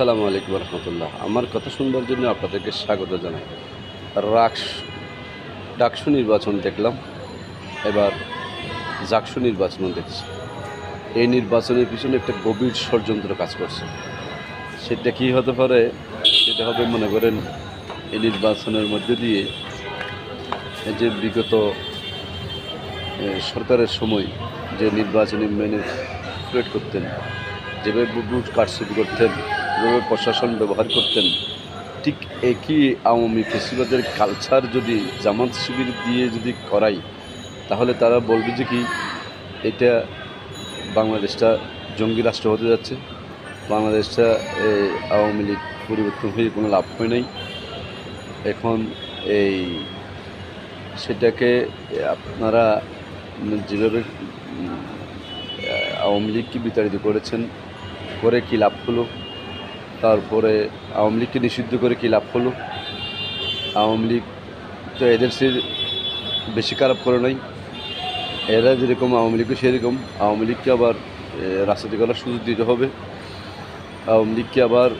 আসসালামু আলাইকুম রহমতুল্লাহ। আমার কথা শুনবার জন্য আপনাদেরকে স্বাগত জানাই। রাক্স ডাকসু নির্বাচন দেখলাম। এবার জাকসু নির্বাচনও দেখছি। এই নির্বাচনের পিছনে একটা গভীর ষড়যন্ত্র কাজ করছে। সেটা কি হতে পারে? সেটা হবে মনে করেন, এই নির্বাচনের মধ্যে দিয়ে যে বিগত সরকারের সময় যে নির্বাচনী ম্যানিপুলেট করতেন, যেভাবে বুট কারচুপি করতেন যেভাবে প্রশাসন ব্যবহার করতেন ঠিক একই আওয়ামী ফেসিবাদের কালচার যদি জামাত শিবির দিয়ে যদি করাই তাহলে তারা বলবে যে কি এটা বাংলাদেশটা জঙ্গি রাষ্ট্র হতে যাচ্ছে বাংলাদেশটা এ, আওয়ামী লীগ পরিবর্তন হয়ে কোনো লাভ হয় নাই। এখন এই সেটাকে আপনারা যেভাবে আওয়ামী লীগকে বিতাড়িত করেছেন করে কী লাভ হলো? তারপরে আওয়ামী লীগকে নিষিদ্ধ করে কী লাভ হলো? আওয়ামী লীগ তো সে বেশি খারাপ করে নাই। এরা যেরকম আওয়ামী লীগও সেরকম। আওয়ামী লীগকে আবার রাজনীতি করার সুযোগ দিতে হবে। আওয়ামী লীগকে আবার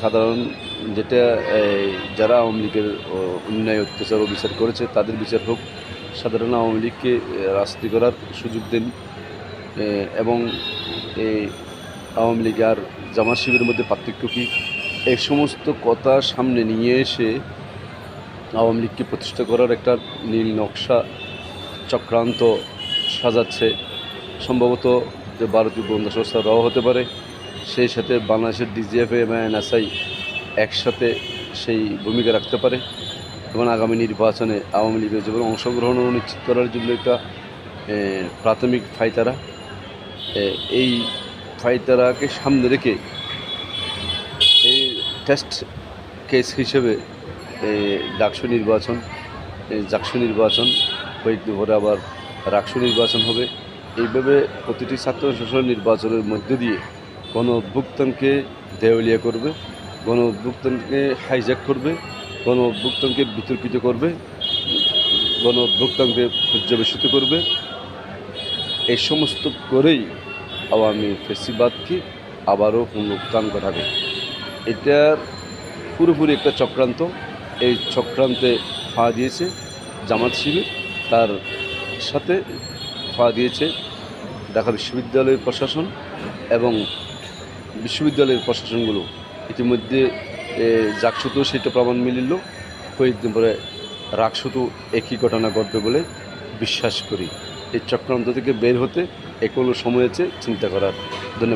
সাধারণ যেটা যারা আওয়ামী লীগের অন্যায়, অত্যাচার বিচার করেছে, তাদের বিচার হোক। সাধারণ আওয়ামী লীগকে রাজনীতি করার সুযোগ দেন। এবং আওয়ামী লীগ আর জামাত শিবিরের মধ্যে পার্থক্য কী? এই সমস্ত কথা সামনে নিয়ে এসে আওয়ামী লীগকে প্রতিষ্ঠা করার একটা নীল নকশা চক্রান্ত সাজাচ্ছে। সম্ভবত যে ভারতীয় গোয়েন্দা সংস্থা র হতে পারে, সেই সাথে বাংলাদেশের ডিজিএফএ এবং এনএসআই একসাথে সেই ভূমিকা রাখতে পারে এবং আগামী নির্বাচনে আওয়ামী লীগের যেমন অংশগ্রহণ নিশ্চিত করার জন্য একটা প্রাথমিক ফাইতারা এই ফাইতারাকে সামনে রেখে এই টেস্ট কেস হিসেবে ডাকসু নির্বাচন জাকসু নির্বাচন কয়েকদিন পরে আবার রাকসু নির্বাচন হবে। এইভাবে প্রতিটি ছাত্র শাসন নির্বাচনের মধ্য দিয়ে গণ অভ্যুত্থানকে দেওয়ালিয়া করবে গণ অভ্যুত্থানকে হাইজ্যাক করবে গণ অভ্যুত্থানকে বিতর্কিত করবে গণ অভ্যুত্থানকে পর্যবেসিত করবে। এই সমস্ত করেই আওয়ামী ফেসিবাদকে আবারও পুনরুত্থান ঘটাবে। এটার পুরোপুরি একটা চক্রান্ত। এই চক্রান্তে ফা দিয়েছে জামাত শিবির। তার সাথে ফা দিয়েছে ঢাকা বিশ্ববিদ্যালয়ের প্রশাসন এবং বিশ্ববিদ্যালয়ের প্রশাসনগুলো। ইতিমধ্যে এ, জাকসুতেও সেটা প্রমাণ মিলিল। কয়েকদিন পরে রাকসুতেও একই ঘটনা ঘটবে বলে বিশ্বাস করি। এই চক্রান্ত থেকে বের হতে এগুলো সময় আছে চিন্তা করার। ধন্যবাদ।